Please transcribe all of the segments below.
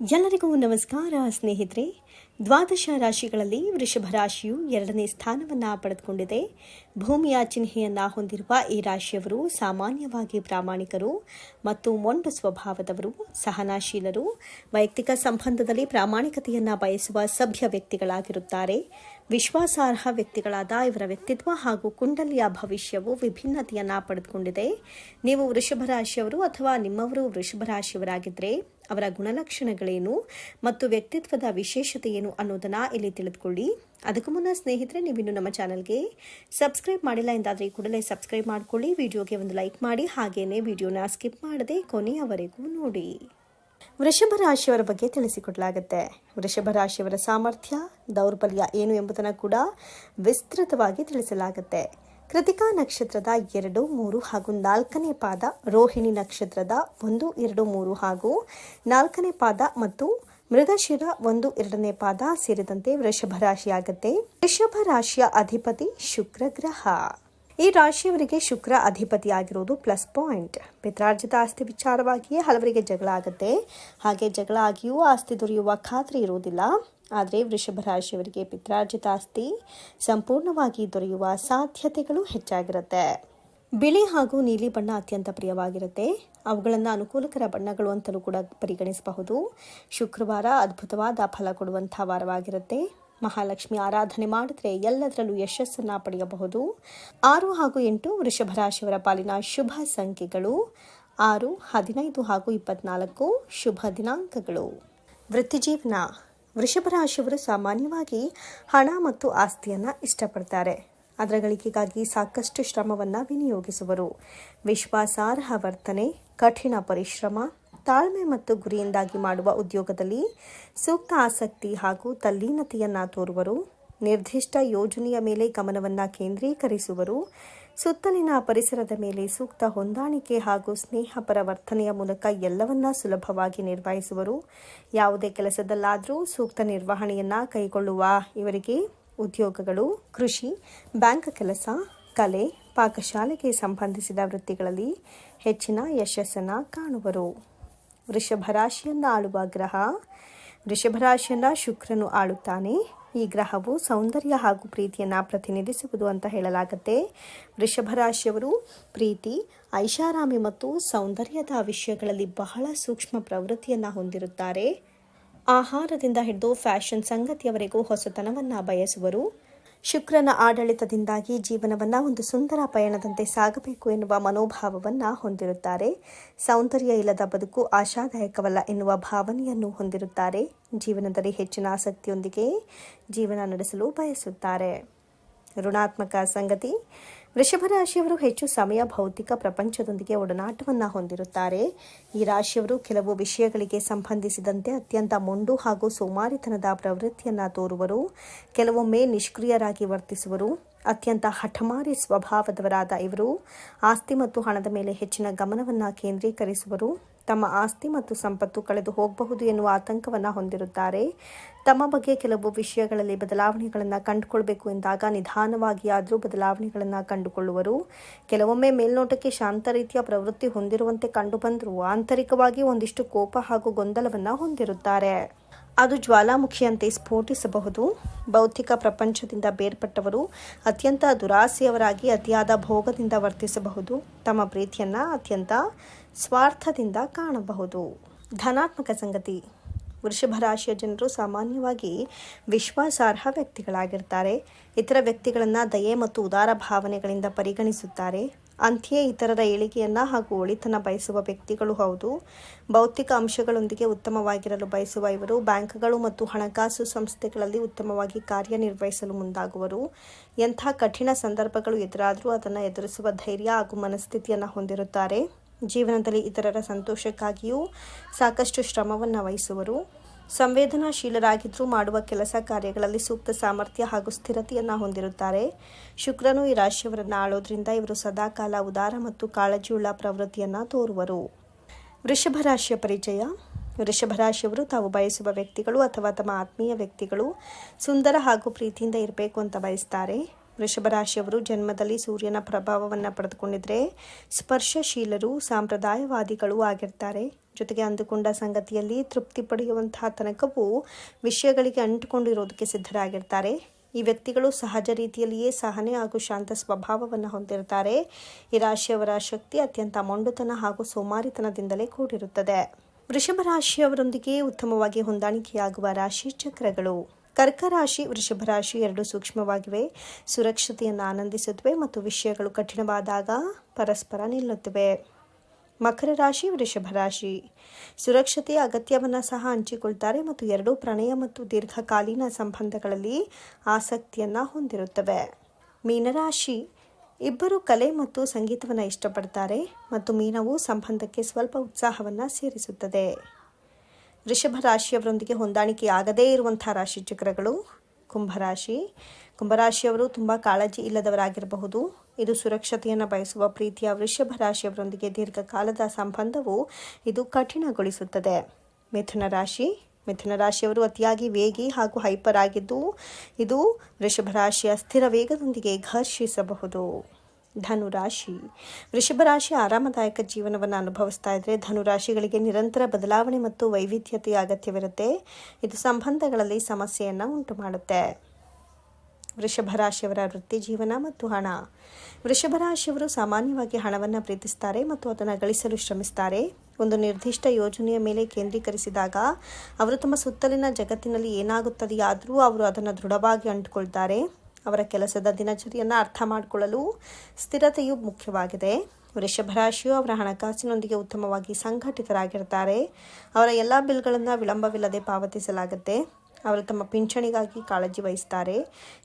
ಎಲ್ಲರಿಗೂ ನಮಸ್ಕಾರ ಸ್ನೇಹಿತರೆ. ದ್ವಾದಶ ರಾಶಿಗಳಲ್ಲಿ ವೃಷಭ ರಾಶಿಯು ಎರಡನೇ ಸ್ಥಾನವನ್ನು ಪಡೆದುಕೊಂಡಿದೆ. ಭೂಮಿಯ ಚಿಹ್ನೆಯನ್ನು ಹೊಂದಿರುವ ಈ ರಾಶಿಯವರು ಸಾಮಾನ್ಯವಾಗಿ ಪ್ರಾಮಾಣಿಕರು ಮತ್ತು ಮೊಂಡು ಸ್ವಭಾವದವರು, ಸಹನಾಶೀಲರು, ವೈಯಕ್ತಿಕ ಸಂಬಂಧದಲ್ಲಿ ಪ್ರಾಮಾಣಿಕತೆಯನ್ನು ಬಯಸುವ ಸಭ್ಯ ವ್ಯಕ್ತಿಗಳಾಗಿರುತ್ತಾರೆ. ವಿಶ್ವಾಸಾರ್ಹ ವ್ಯಕ್ತಿಗಳಾದ ಇವರ ವ್ಯಕ್ತಿತ್ವ ಹಾಗೂ ಕುಂಡಲಿಯ ಭವಿಷ್ಯವು ವಿಭಿನ್ನತೆಯನ್ನು ಪಡೆದುಕೊಂಡಿದೆ. ನೀವು ವೃಷಭ ರಾಶಿಯವರು ಅಥವಾ ನಿಮ್ಮವರು ವೃಷಭ ರಾಶಿಯವರಾಗಿದ್ದರೆ ಅವರ ಗುಣಲಕ್ಷಣಗಳೇನು ಮತ್ತು ವ್ಯಕ್ತಿತ್ವದ ವಿಶೇಷತೆ ಏನು ಅನ್ನೋದನ್ನ ಇಲ್ಲಿ ತಿಳಿದುಕೊಳ್ಳಿ. ಅದಕ್ಕೂ ಮುನ್ನ ಸ್ನೇಹಿತರೆ, ನೀವಿನ್ನು ನಮ್ಮ ಚಾನಲ್ಗೆ ಸಬ್ಸ್ಕ್ರೈಬ್ ಮಾಡಿಲ್ಲ ಎಂದಾದರೆ ಕೂಡಲೇ ಸಬ್ಸ್ಕ್ರೈಬ್ ಮಾಡಿಕೊಳ್ಳಿ. ವಿಡಿಯೋಗೆ ಒಂದು ಲೈಕ್ ಮಾಡಿ, ಹಾಗೇನೆ ವಿಡಿಯೋನ ಸ್ಕಿಪ್ ಮಾಡದೆ ಕೊನೆಯವರೆಗೂ ನೋಡಿ. ವೃಷಭ ರಾಶಿಯವರ ಬಗ್ಗೆ ತಿಳಿಸಿಕೊಡಲಾಗುತ್ತೆ. ವೃಷಭ ರಾಶಿಯವರ ಸಾಮರ್ಥ್ಯ, ದೌರ್ಬಲ್ಯ ಏನು ಎಂಬುದನ್ನು ಕೂಡ ವಿಸ್ತೃತವಾಗಿ ತಿಳಿಸಲಾಗುತ್ತೆ. ಕೃತಿಕಾ ನಕ್ಷತ್ರದ ಎರಡು, ಮೂರು ಹಾಗೂ ನಾಲ್ಕನೇ ಪಾದ ರೋಹಿಣಿ ನಕ್ಷತ್ರದ ಒಂದು, ಎರಡು, ಮೂರು ಹಾಗೂ ನಾಲ್ಕನೇ ಪಾದ ಮತ್ತು ಮೃಗಶಿರ ಒಂದು, ಎರಡನೇ ಪಾದ ಸೇರಿದಂತೆ ವೃಷಭ ರಾಶಿಯಾಗುತ್ತೆ. ವೃಷಭ ರಾಶಿಯ ಅಧಿಪತಿ ಶುಕ್ರ ಗ್ರಹ. ಈ ರಾಶಿಯವರಿಗೆ ಶುಕ್ರ ಅಧಿಪತಿಯಾಗಿರುವುದು ಪ್ಲಸ್ ಪಾಯಿಂಟ್ ಪಿತ್ರಾರ್ಜಿತ ಆಸ್ತಿ ವಿಚಾರವಾಗಿಯೇ ಹಲವರಿಗೆ ಜಗಳ ಆಗುತ್ತೆ. ಹಾಗೆ ಜಗಳ ಆಗಿಯೂ ಆಸ್ತಿ ದೊರೆಯುವ ಖಾತ್ರಿ ಇರುವುದಿಲ್ಲ. ಆದರೆ ವೃಷಭ ರಾಶಿಯವರಿಗೆ ಪಿತ್ರಾರ್ಜಿತ ಆಸ್ತಿ ಸಂಪೂರ್ಣವಾಗಿ ದೊರೆಯುವ ಸಾಧ್ಯತೆಗಳು ಹೆಚ್ಚಾಗಿರುತ್ತೆ. ಬಿಳಿ ಹಾಗೂ ನೀಲಿ ಬಣ್ಣ ಅತ್ಯಂತ ಪ್ರಿಯವಾಗಿರುತ್ತೆ. ಅವುಗಳನ್ನು ಅನುಕೂಲಕರ ಬಣ್ಣಗಳು ಅಂತಲೂ ಕೂಡ ಪರಿಗಣಿಸಬಹುದು. ಶುಕ್ರವಾರ ಅದ್ಭುತವಾದ ಫಲ ಕೊಡುವಂಥ ವಾರವಾಗಿರುತ್ತೆ. ಮಹಾಲಕ್ಷ್ಮಿ ಆರಾಧನೆ ಮಾಡಿದ್ರೆ ಎಲ್ಲದರಲ್ಲೂ ಯಶಸ್ಸನ್ನು ಪಡೆಯಬಹುದು. ಆರು ಹಾಗೂ ಎಂಟು ವೃಷಭ ರಾಶಿಯವರ ಪಾಲಿನ ಶುಭ ಸಂಖ್ಯೆಗಳು ಆರು, ಹದಿನೈದು ಹಾಗೂ ಇಪ್ಪತ್ನಾಲ್ಕು ಶುಭ ದಿನಾಂಕಗಳು. ವೃತ್ತಿಜೀವನ ವೃಷಭ ರಾಶಿಯವರು ಸಾಮಾನ್ಯವಾಗಿ ಹಣ ಮತ್ತು ಆಸ್ತಿಯನ್ನು ಇಷ್ಟಪಡ್ತಾರೆ. ಅದರ ಗಳಿಕೆಗಾಗಿ ಸಾಕಷ್ಟು ಶ್ರಮವನ್ನು ವಿನಿಯೋಗಿಸುವರು. ವಿಶ್ವಾಸಾರ್ಹ ವರ್ತನೆ, ಕಠಿಣ ಪರಿಶ್ರಮ ತಾಳ್ಮೆ ಮತ್ತು ಗುರಿಯಿಂದಾಗಿ ಮಾಡುವ ಉದ್ಯೋಗದಲ್ಲಿ ಸೂಕ್ತ ಆಸಕ್ತಿ ಹಾಗೂ ತಲ್ಲೀನತೆಯನ್ನು ತೋರುವರು. ನಿರ್ದಿಷ್ಟ ಯೋಜನೆಯ ಮೇಲೆ ಗಮನವನ್ನು ಕೇಂದ್ರೀಕರಿಸುವರು. ಸುತ್ತಲಿನ ಪರಿಸರದ ಮೇಲೆ ಸೂಕ್ತ ಹೊಂದಾಣಿಕೆ ಹಾಗೂ ಸ್ನೇಹಪರ ವರ್ತನೆಯ ಮೂಲಕ ಎಲ್ಲವನ್ನ ಸುಲಭವಾಗಿ ನಿರ್ವಹಿಸುವರು. ಯಾವುದೇ ಕೆಲಸದಲ್ಲಾದರೂ ಸೂಕ್ತ ನಿರ್ವಹಣೆಯನ್ನು ಕೈಗೊಳ್ಳುವ ಇವರಿಗೆ ಉದ್ಯೋಗಗಳು, ಕೃಷಿ, ಬ್ಯಾಂಕ್ ಕೆಲಸ, ಕಲೆ, ಪಾಕಶಾಲೆಗೆ ಸಂಬಂಧಿಸಿದ ವೃತ್ತಿಗಳಲ್ಲಿ ಹೆಚ್ಚಿನ ಯಶಸ್ಸನ್ನು ಕಾಣುವರು. ವೃಷಭ ರಾಶಿಯನ್ನು ಆಳುವ ಗ್ರಹ. ವೃಷಭ ರಾಶಿಯನ್ನು ಶುಕ್ರನು ಆಳುತ್ತಾನೆ. ಈ ಗ್ರಹವು ಸೌಂದರ್ಯ ಹಾಗೂ ಪ್ರೀತಿಯನ್ನು ಪ್ರತಿನಿಧಿಸುವುದು ಅಂತ ಹೇಳಲಾಗುತ್ತೆ. ವೃಷಭ ರಾಶಿಯವರು ಪ್ರೀತಿ, ಐಷಾರಾಮಿ ಮತ್ತು ಸೌಂದರ್ಯದ ವಿಷಯಗಳಲ್ಲಿ ಬಹಳ ಸೂಕ್ಷ್ಮ ಪ್ರವೃತ್ತಿಯನ್ನು ಹೊಂದಿರುತ್ತಾರೆ. ಆಹಾರದಿಂದ ಹಿಡಿದು ಫ್ಯಾಷನ್ ಸಂಗತಿಯವರೆಗೂ ಹೊಸತನವನ್ನು ಬಯಸುವರು. ಶುಕ್ರನ ಆಡಳಿತದಿಂದಾಗಿ ಜೀವನವನ್ನು ಒಂದು ಸುಂದರ ಪಯಣದಂತೆ ಸಾಗಬೇಕು ಎನ್ನುವ ಮನೋಭಾವವನ್ನು ಹೊಂದಿರುತ್ತಾರೆ. ಸೌಂದರ್ಯ ಇಲ್ಲದ ಬದುಕು ಆಶಾದಾಯಕವಲ್ಲ ಎನ್ನುವ ಭಾವನೆಯನ್ನು ಹೊಂದಿರುತ್ತಾರೆ. ಜೀವನದಲ್ಲಿ ಹೆಚ್ಚಿನ ಆಸಕ್ತಿಯೊಂದಿಗೆ ಜೀವನ ನಡೆಸಲು ಬಯಸುತ್ತಾರೆ. ಋಣಾತ್ಮಕ ಸಂಗತಿ. ವೃಷಭ ರಾಶಿಯವರು ಹೆಚ್ಚು ಸಮಯ ಭೌತಿಕ ಪ್ರಪಂಚದೊಂದಿಗೆ ಒಡನಾಟವನ್ನು ಹೊಂದಿರುತ್ತಾರೆ. ಈ ರಾಶಿಯವರು ಕೆಲವು ವಿಷಯಗಳಿಗೆ ಸಂಬಂಧಿಸಿದಂತೆ ಅತ್ಯಂತ ಮೊಂಡು ಹಾಗೂ ಸೋಮಾರಿತನದ ಪ್ರವೃತ್ತಿಯನ್ನು ತೋರುವರು. ಕೆಲವೊಮ್ಮೆ ನಿಷ್ಕ್ರಿಯರಾಗಿ ವರ್ತಿಸುವರು. ಅತ್ಯಂತ ಹಠಮಾರಿ ಸ್ವಭಾವದವರಾದ ಇವರು ಆಸ್ತಿ ಮತ್ತು ಹಣದ ಮೇಲೆ ಹೆಚ್ಚಿನ ಗಮನವನ್ನು ಕೇಂದ್ರೀಕರಿಸುವರು. ತಮ್ಮ ಆಸ್ತಿ ಮತ್ತು ಸಂಪತ್ತು ಕಳೆದು ಹೋಗಬಹುದು ಎನ್ನುವ ಆತಂಕವನ್ನು ಹೊಂದಿರುತ್ತಾರೆ. ತಮ್ಮ ಬಗ್ಗೆ ಕೆಲವು ವಿಷಯಗಳಲ್ಲಿ ಬದಲಾವಣೆಗಳನ್ನು ಕಂಡುಕೊಳ್ಬೇಕು ಎಂದಾಗ ನಿಧಾನವಾಗಿ ಆದರೂ ಬದಲಾವಣೆಗಳನ್ನು ಕಂಡುಕೊಳ್ಳುವರು. ಕೆಲವೊಮ್ಮೆ ಮೇಲ್ನೋಟಕ್ಕೆ ಶಾಂತ ರೀತಿಯ ಪ್ರವೃತ್ತಿ ಹೊಂದಿರುವಂತೆ ಕಂಡುಬಂದರೂ ಆಂತರಿಕವಾಗಿ ಒಂದಿಷ್ಟು ಕೋಪ ಹಾಗೂ ಗೊಂದಲವನ್ನು ಹೊಂದಿರುತ್ತಾರೆ. ಅದು ಜ್ವಾಲಾಮುಖಿಯಂತೆ ಸ್ಫೋಟಿಸಬಹುದು. ಭೌತಿಕ ಪ್ರಪಂಚದಿಂದ ಬೇರ್ಪಟ್ಟವರು ಅತ್ಯಂತ ದುರಾಸೆಯವರಾಗಿ ಅತಿಯಾದ ಭೋಗದಿಂದ ವರ್ತಿಸಬಹುದು. ತಮ್ಮ ಪ್ರೀತಿಯನ್ನು ಅತ್ಯಂತ ಸ್ವಾರ್ಥದಿಂದ ಕಾಣಬಹುದು. ಧನಾತ್ಮಕ ಸಂಗತಿ. ವೃಷಭ ರಾಶಿಯ ಜನರು ಸಾಮಾನ್ಯವಾಗಿ ವಿಶ್ವಾಸಾರ್ಹ ವ್ಯಕ್ತಿಗಳಾಗಿರ್ತಾರೆ. ಇತರ ವ್ಯಕ್ತಿಗಳನ್ನು ದಯೆ ಮತ್ತು ಉದಾರ ಭಾವನೆಗಳಿಂದ ಪರಿಗಣಿಸುತ್ತಾರೆ. ಅಂತೆಯೇ ಇತರರ ಏಳಿಗೆಯನ್ನು ಹಾಗೂ ಒಳಿತನ ಬಯಸುವ ವ್ಯಕ್ತಿಗಳು ಹೌದು. ಭೌತಿಕ ಅಂಶಗಳೊಂದಿಗೆ ಉತ್ತಮವಾಗಿರಲು ಬಯಸುವ ಇವರು ಬ್ಯಾಂಕ್ಗಳು ಮತ್ತು ಹಣಕಾಸು ಸಂಸ್ಥೆಗಳಲ್ಲಿ ಉತ್ತಮವಾಗಿ ಕಾರ್ಯನಿರ್ವಹಿಸಲು ಮುಂದಾಗುವರು. ಎಂಥ ಕಠಿಣ ಸಂದರ್ಭಗಳು ಎದುರಾದರೂ ಅದನ್ನು ಎದುರಿಸುವ ಧೈರ್ಯ ಹಾಗೂ ಮನಸ್ಥಿತಿಯನ್ನು ಹೊಂದಿರುತ್ತಾರೆ. ಜೀವನದಲ್ಲಿ ಇತರರ ಸಂತೋಷಕ್ಕಾಗಿಯೂ ಸಾಕಷ್ಟು ಶ್ರಮವನ್ನು ವಹಿಸುವರು. ಸಂವೇದನಾಶೀಲರಾಗಿದ್ದರೂ ಮಾಡುವ ಕೆಲಸ ಕಾರ್ಯಗಳಲ್ಲಿ ಸೂಕ್ತ ಸಾಮರ್ಥ್ಯ ಹಾಗೂ ಸ್ಥಿರತೆಯನ್ನು ಹೊಂದಿರುತ್ತಾರೆ. ಶುಕ್ರನು ಈ ರಾಶಿಯವರನ್ನು ಆಳೋದ್ರಿಂದ ಇವರು ಸದಾಕಾಲ ಉದಾರ ಮತ್ತು ಕಾಳಜಿಯುಳ್ಳ ಪ್ರವೃತ್ತಿಯನ್ನು ತೋರುವರು. ವೃಷಭ ರಾಶಿಯ ಪರಿಚಯ. ವೃಷಭ ರಾಶಿಯವರು ತಾವು ಬಯಸುವ ವ್ಯಕ್ತಿಗಳು ಅಥವಾ ತಮ್ಮ ಆತ್ಮೀಯ ವ್ಯಕ್ತಿಗಳು ಸುಂದರ ಹಾಗೂ ಪ್ರೀತಿಯಿಂದ ಇರಬೇಕು ಅಂತ ಬಯಸ್ತಾರೆ. ವೃಷಭ ರಾಶಿಯವರು ಜನ್ಮದಲ್ಲಿ ಸೂರ್ಯನ ಪ್ರಭಾವವನ್ನು ಪಡೆದುಕೊಂಡಿದ್ರೆ ಸ್ಪರ್ಶಶೀಲರು, ಸಾಂಪ್ರದಾಯವಾದಿಗಳು ಆಗಿರ್ತಾರೆ. ಜೊತೆಗೆ ಅಂದುಕೊಂಡ ಸಂಗತಿಯಲ್ಲಿ ತೃಪ್ತಿ ಪಡೆಯುವಂತಹ ತನಕವೂ ವಿಷಯಗಳಿಗೆ ಅಂಟುಕೊಂಡಿರೋದಕ್ಕೆ ಸಿದ್ಧರಾಗಿರ್ತಾರೆ. ಈ ವ್ಯಕ್ತಿಗಳು ಸಹಜ ರೀತಿಯಲ್ಲಿಯೇ ಸಹನೆ ಹಾಗೂ ಶಾಂತ ಸ್ವಭಾವವನ್ನು ಹೊಂದಿರುತ್ತಾರೆ ಈ ರಾಶಿಯವರ ಶಕ್ತಿ ಅತ್ಯಂತ ಮೊಂಡುತನ ಹಾಗೂ ಸೋಮಾರಿತನದಿಂದಲೇ ಕೂಡಿರುತ್ತದೆ. ವೃಷಭ ರಾಶಿಯವರೊಂದಿಗೆ ಉತ್ತಮವಾಗಿ ಹೊಂದಾಣಿಕೆಯಾಗುವ ರಾಶಿ ಚಕ್ರಗಳು. ಕರ್ಕ ರಾಶಿ ವೃಷಭ ರಾಶಿ ಎರಡು ಸೂಕ್ಷ್ಮವಾಗಿವೆ. ಸುರಕ್ಷತೆಯನ್ನು ಆನಂದಿಸುತ್ತವೆ ಮತ್ತು ವಿಷಯಗಳು ಕಠಿಣವಾದಾಗ ಪರಸ್ಪರ ನಿಲ್ಲುತ್ತವೆ. ಮಕರ ರಾಶಿ, ವೃಷಭ ರಾಶಿ. ಸುರಕ್ಷತೆಯ ಅಗತ್ಯವನ್ನು ಸಹ ಹಂಚಿಕೊಳ್ತಾರೆ ಮತ್ತು ಎರಡೂ ಪ್ರಣಯ ಮತ್ತು ದೀರ್ಘಕಾಲೀನ ಸಂಬಂಧಗಳಲ್ಲಿ ಆಸಕ್ತಿಯನ್ನು ಹೊಂದಿರುತ್ತವೆ. ಮೀನರಾಶಿ. ಇಬ್ಬರು ಕಲೆ ಮತ್ತು ಸಂಗೀತವನ್ನು ಇಷ್ಟಪಡ್ತಾರೆ ಮತ್ತು ಮೀನವು ಸಂಬಂಧಕ್ಕೆ ಸ್ವಲ್ಪ ಉತ್ಸಾಹವನ್ನು ಸೇರಿಸುತ್ತದೆ. ವೃಷಭ ರಾಶಿಯವರೊಂದಿಗೆ ಹೊಂದಾಣಿಕೆ ಆಗದೇ ಇರುವಂಥ ರಾಶಿ ಚಕ್ರಗಳು ಕುಂಭರಾಶಿ. ಕುಂಭರಾಶಿಯವರು ತುಂಬ ಕಾಳಜಿ ಇಲ್ಲದವರಾಗಿರಬಹುದು. ಇದು ಸುರಕ್ಷತೆಯನ್ನು ಬಯಸುವ ಪ್ರೀತಿಯ ವೃಷಭ ರಾಶಿಯವರೊಂದಿಗೆ ದೀರ್ಘಕಾಲದ ಸಂಬಂಧವು ಇದು ಕಠಿಣಗೊಳಿಸುತ್ತದೆ. ಮಿಥುನ ರಾಶಿ. ಮಿಥುನ ರಾಶಿಯವರು ಅತಿಯಾಗಿ ವೇಗಿ ಹಾಗೂ ಹೈಪರ್ ಆಗಿದ್ದು, ಇದು ವೃಷಭ ರಾಶಿಯ ಸ್ಥಿರ ವೇಗದೊಂದಿಗೆ ಘರ್ಷಿಸಬಹುದು. ಧನುರಾಶಿ. ವೃಷಭ ರಾಶಿ ಆರಾಮದಾಯಕ ಜೀವನವನ್ನು ಅನುಭವಿಸ್ತಾ ಇದ್ರೆ ಧನುರಾಶಿಗಳಿಗೆ ನಿರಂತರ ಬದಲಾವಣೆ ಮತ್ತು ವೈವಿಧ್ಯತೆಯ ಅಗತ್ಯವಿರುತ್ತೆ. ಇದು ಸಂಬಂಧಗಳಲ್ಲಿ ಸಮಸ್ಯೆಯನ್ನು ಉಂಟು ಮಾಡುತ್ತೆ ವೃಷಭ ರಾಶಿಯವರ ವೃತ್ತಿ ಜೀವನ ಮತ್ತು ಹಣ. ವೃಷಭ ರಾಶಿಯವರು ಸಾಮಾನ್ಯವಾಗಿ ಹಣವನ್ನು ಪ್ರೀತಿಸ್ತಾರೆ ಮತ್ತು ಅದನ್ನು ಗಳಿಸಲು ಶ್ರಮಿಸ್ತಾರೆ. ಒಂದು ನಿರ್ದಿಷ್ಟ ಯೋಜನೆಯ ಮೇಲೆ ಕೇಂದ್ರೀಕರಿಸಿದಾಗ ಅವರು ತಮ್ಮ ಸುತ್ತಲಿನ ಜಗತ್ತಿನಲ್ಲಿ ಏನಾಗುತ್ತದೆಯಾದರೂ ಅವರು ಅದನ್ನು ದೃಢವಾಗಿ ಅಂಟುಕೊಳ್ತಾರೆ. ಅವರ ಕೆಲಸದ ದಿನಚರಿಯನ್ನು ಅರ್ಥ ಮಾಡಿಕೊಳ್ಳಲು ಸ್ಥಿರತೆಯು ಮುಖ್ಯವಾಗಿದೆ. ವೃಷಭ ರಾಶಿಯು ಅವರ ಹಣಕಾಸಿನೊಂದಿಗೆ ಉತ್ತಮವಾಗಿ ಸಂಘಟಿತರಾಗಿರ್ತಾರೆ. ಅವರ ಎಲ್ಲ ಬಿಲ್ಗಳನ್ನು ವಿಳಂಬವಿಲ್ಲದೆ ಪಾವತಿಸಲಾಗುತ್ತೆ. ಅವರು ತಮ್ಮ ಪಿಂಚಣಿಗಾಗಿ ಕಾಳಜಿ ವಹಿಸ್ತಾರೆ.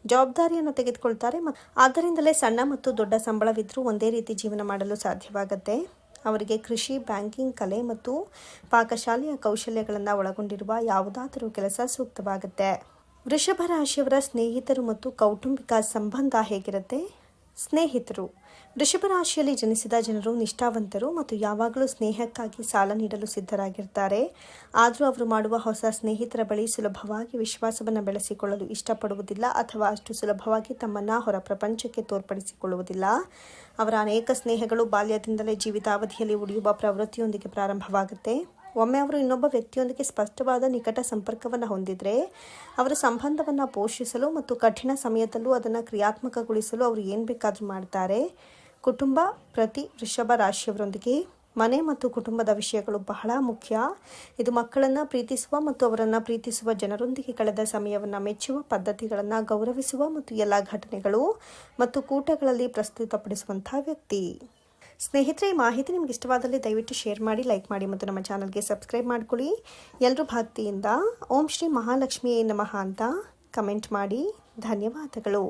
ಜವಾಬ್ದಾರಿಯನ್ನು ತೆಗೆದುಕೊಳ್ತಾರೆ ಮತ್ತು ಆದ್ದರಿಂದಲೇ ಸಣ್ಣ ಮತ್ತು ದೊಡ್ಡ ಸಂಬಳವಿದ್ದರೂ ಒಂದೇ ರೀತಿ ಜೀವನ ಮಾಡಲು ಸಾಧ್ಯವಾಗುತ್ತೆ. ಅವರಿಗೆ ಕೃಷಿ, ಬ್ಯಾಂಕಿಂಗ್, ಕಲೆ ಮತ್ತು ಪಾಕಶಾಲೆಯ ಕೌಶಲ್ಯಗಳನ್ನು ಒಳಗೊಂಡಿರುವ ಯಾವುದಾದರೂ ಕೆಲಸ ಸೂಕ್ತವಾಗುತ್ತೆ. ವೃಷಭ ರಾಶಿಯವರ ಸ್ನೇಹಿತರು ಮತ್ತು ಕೌಟುಂಬಿಕ ಸಂಬಂಧ ಹೇಗಿರುತ್ತೆ? ಸ್ನೇಹಿತರು. ವೃಷಭ ರಾಶಿಯಲ್ಲಿ ಜನಿಸಿದ ಜನರು ನಿಷ್ಠಾವಂತರು ಮತ್ತು ಯಾವಾಗಲೂ ಸ್ನೇಹಕ್ಕಾಗಿ ಸಾಲ ನೀಡಲು ಸಿದ್ಧರಾಗಿರ್ತಾರೆ. ಆದರೂ ಅವರು ಮಾಡುವ ಹೊಸ ಸ್ನೇಹಿತರ ಬಳಿ ಸುಲಭವಾಗಿ ವಿಶ್ವಾಸವನ್ನು ಬೆಳೆಸಿಕೊಳ್ಳಲು ಇಷ್ಟಪಡುವುದಿಲ್ಲ ಅಥವಾ ಅಷ್ಟು ಸುಲಭವಾಗಿ ತಮ್ಮನ್ನು ಹೊರ ಪ್ರಪಂಚಕ್ಕೆ ತೋರ್ಪಡಿಸಿಕೊಳ್ಳುವುದಿಲ್ಲ. ಅವರ ಅನೇಕ ಸ್ನೇಹಗಳು ಬಾಲ್ಯದಿಂದಲೇ ಜೀವಿತಾವಧಿಯಲ್ಲಿ ಉಳಿಯುವ ಪ್ರವೃತ್ತಿಯೊಂದಿಗೆ ಪ್ರಾರಂಭವಾಗುತ್ತೆ. ಒಮ್ಮೆ ಅವರು ಇನ್ನೊಬ್ಬ ವ್ಯಕ್ತಿಯೊಂದಿಗೆ ಸ್ಪಷ್ಟವಾದ ನಿಕಟ ಸಂಪರ್ಕವನ್ನು ಹೊಂದಿದರೆ ಅವರ ಸಂಬಂಧವನ್ನು ಪೋಷಿಸಲು ಮತ್ತು ಕಠಿಣ ಸಮಯದಲ್ಲೂ ಅದನ್ನು ಕ್ರಿಯಾತ್ಮಕಗೊಳಿಸಲು ಅವರು ಏನು ಬೇಕಾದರೂ ಮಾಡ್ತಾರೆ. ಕುಟುಂಬ ಪ್ರತಿ ವೃಷಭ ರಾಶಿಯವರೊಂದಿಗೆ ಮನೆ ಮತ್ತು ಕುಟುಂಬದ ವಿಷಯಗಳು ಬಹಳ ಮುಖ್ಯ. ಇದು ಮಕ್ಕಳನ್ನು ಪ್ರೀತಿಸುವ ಮತ್ತು ಅವರನ್ನು ಪ್ರೀತಿಸುವ ಜನರೊಂದಿಗೆ ಕಳೆದ ಸಮಯವನ್ನು ಮೆಚ್ಚುವ ಪದ್ಧತಿಗಳನ್ನು ಗೌರವಿಸುವ ಮತ್ತು ಎಲ್ಲ ಘಟನೆಗಳು ಮತ್ತು ಕೂಟಗಳಲ್ಲಿ ಪ್ರಸ್ತುತಪಡಿಸುವಂಥ ವ್ಯಕ್ತಿ. ಸ್ನೇಹಿತರೆ, ಈ ಮಾಹಿತಿ ನಿಮ್ಗೆ ಇಷ್ಟವಾದಲ್ಲಿ ದಯವಿಟ್ಟು ಶೇರ್ ಮಾಡಿ, ಲೈಕ್ ಮಾಡಿ ಮತ್ತು ನಮ್ಮ ಚಾನಲ್ಗೆ ಸಬ್ಸ್ಕ್ರೈಬ್ ಮಾಡ್ಕೊಳ್ಳಿ. ಎಲ್ಲರೂ ಭಕ್ತಿಯಿಂದ ಓಂ ಶ್ರೀ ಮಹಾಲಕ್ಷ್ಮಿಯೇ ನಮಃ ಅಂತ ಕಮೆಂಟ್ ಮಾಡಿ. ಧನ್ಯವಾದಗಳು.